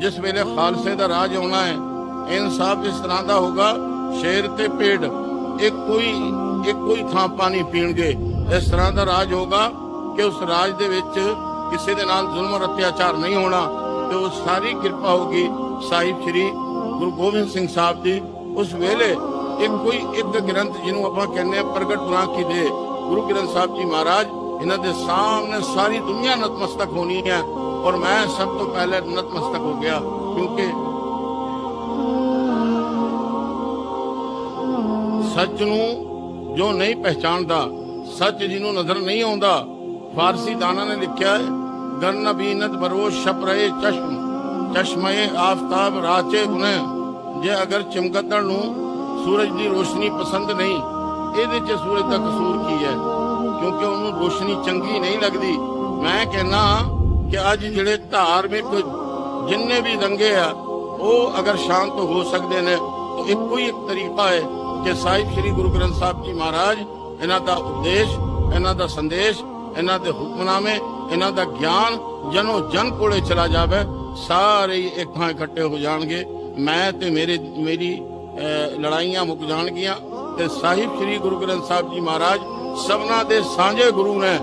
ਜਿਸ ਵੇਲੇ ਖਾਲਸੇ ਦਾ ਰਾਜ ਆਉਣਾ ਹੈ, ਇਨਸਾਫ ਇਸ ਤਰ੍ਹਾਂ ਦਾ ਹੋਗਾ ਸ਼ੇਰ ਤੇ ਪੇੜ ਇੱਕੋ ਹੀ ਇੱਕੋ ਹੀ ਥਾਂ ਪਾਣੀ ਪੀਣਗੇ। ਇਸ ਤਰ੍ਹਾਂ ਦਾ ਰਾਜ ਹੋਗਾ ਕਿ ਉਸ ਰਾਜ ਦੇ ਵਿੱਚ ਕਿਸੇ ਦੇ ਨਾਲ ਜ਼ੁਲਮ ਔਰ ਅਤਿਆਚਾਰ ਨਹੀਂ ਹੋਣਾ, ਤੇ ਉਹ ਸਾਰੀ ਕਿਰਪਾ ਹੋਗੀ ਸਾਹਿਬ ਸ੍ਰੀ ਗੁਰੂ ਗੋਬਿੰਦ ਸਿੰਘ ਸਾਹਿਬ ਦੀ। ਉਸ ਵੇਲੇ ਇਹ ਕੋਈ ਇੱਕ ਗ੍ਰੰਥ ਜਿਹਨੂੰ ਆਪਾਂ ਕਹਿੰਦੇ ਆ ਪ੍ਰਗਟ ਗੁਰਾਂ ਕੀ ਦੇ ਗੁਰੂ ਗ੍ਰੰਥ ਸਾਹਿਬ ਜੀ ਮਹਾਰਾਜ, ਇਹਨਾਂ ਦੇ ਸਾਹਮਣੇ ਸਾਰੀ ਦੁਨੀਆ ਨਤਮਸਤਕ ਹੋਣੀ ਹੈ। ਔਰ ਮੈਂ ਸਭ ਤੋਂ ਪਹਿਲੇ ਨਤਮਸਤਕ ਹੋ ਗਿਆ ਕਿਉਂਕਿ ਸੱਚ ਨੂੰ ਜੋ ਨਹੀਂ ਪਹਿਚਾਣਦਾ ਸੱਚ ਜਿਹਨੂੰ ਨਜ਼ਰ ਨਹੀਂ ਆਉਂਦਾ ਫਾਰਸੀ ਦਾਨਾ ਨੇ ਲਿਖਿਆ ਹੈ ਗਰਨ ਬਰੋਸ਼ ਛਪ ਰਹੇ ਚਸ਼ਮ ਚਸ਼ਮੇ ਆਫਤਾਬ ਰਾਚੇ ਗੁਨੇ ਜੇ ਅਗਰ ਚਮਕਦੜ ਨੂੰ ਸੂਰਜ ਦੀ ਰੋਸ਼ਨੀ ਪਸੰਦ ਨਹੀਂ ਇਹਦੇ 'ਚ ਸੂਰਜ ਦਾ ਕਸੂਰ ਕੀ ਹੈ ਕਿਉਂਕਿ ਉਹਨੂੰ ਰੋਸ਼ਨੀ ਚੰਗੀ ਨਹੀਂ ਲੱਗਦੀ ਮੈਂ ਕਹਿੰਦਾ ਕਿ ਅੱਜ ਜਿਹੜੇ ਧਾਰਮਿਕ ਜਿੰਨੇ ਵੀ ਦੰਗੇ ਆ, ਉਹ ਅਗਰ ਸ਼ਾਂਤ ਹੋ ਸਕਦੇ ਨੇ, ਤਾਂ ਇੱਕੋ ਹੀ ਇੱਕ ਤਰੀਕਾ ਹੈ ਕਿ ਸਾਹਿਬ ਸ੍ਰੀ ਗੁਰੂ ਗ੍ਰੰਥ ਸਾਹਿਬ ਜੀ ਮਹਾਰਾਜ, ਇਹਨਾਂ ਦਾ ਉਪਦੇਸ਼, ਇਹਨਾਂ ਦਾ ਸੰਦੇਸ਼, ਇਹਨਾਂ ਦੇ ਹੁਕਮਨਾਮੇ, ਇਹਨਾਂ ਦਾ ਗਿਆਨ ਜਨੋ ਜਨ ਕੋਲੇ ਚਲਾ ਜਾਵੇ, ਸਾਰੇ ਹੀ ਇੱਕ ਇਕੱਠੇ ਹੋ ਜਾਣਗੇ। ਮੈਂ ਤੇ ਮੇਰੇ, ਮੇਰੀ ਲੜਾਈਆਂ ਮੁੱਕ ਜਾਣਗੀਆਂ ਤੇ ਸਾਹਿਬ ਸ੍ਰੀ ਗੁਰੂ ਗ੍ਰੰਥ ਸਾਹਿਬ ਜੀ ਮਹਾਰਾਜ ਸਭਨਾ ਦੇ ਸਾਂਝੇ ਗੁਰੂ ਨੇ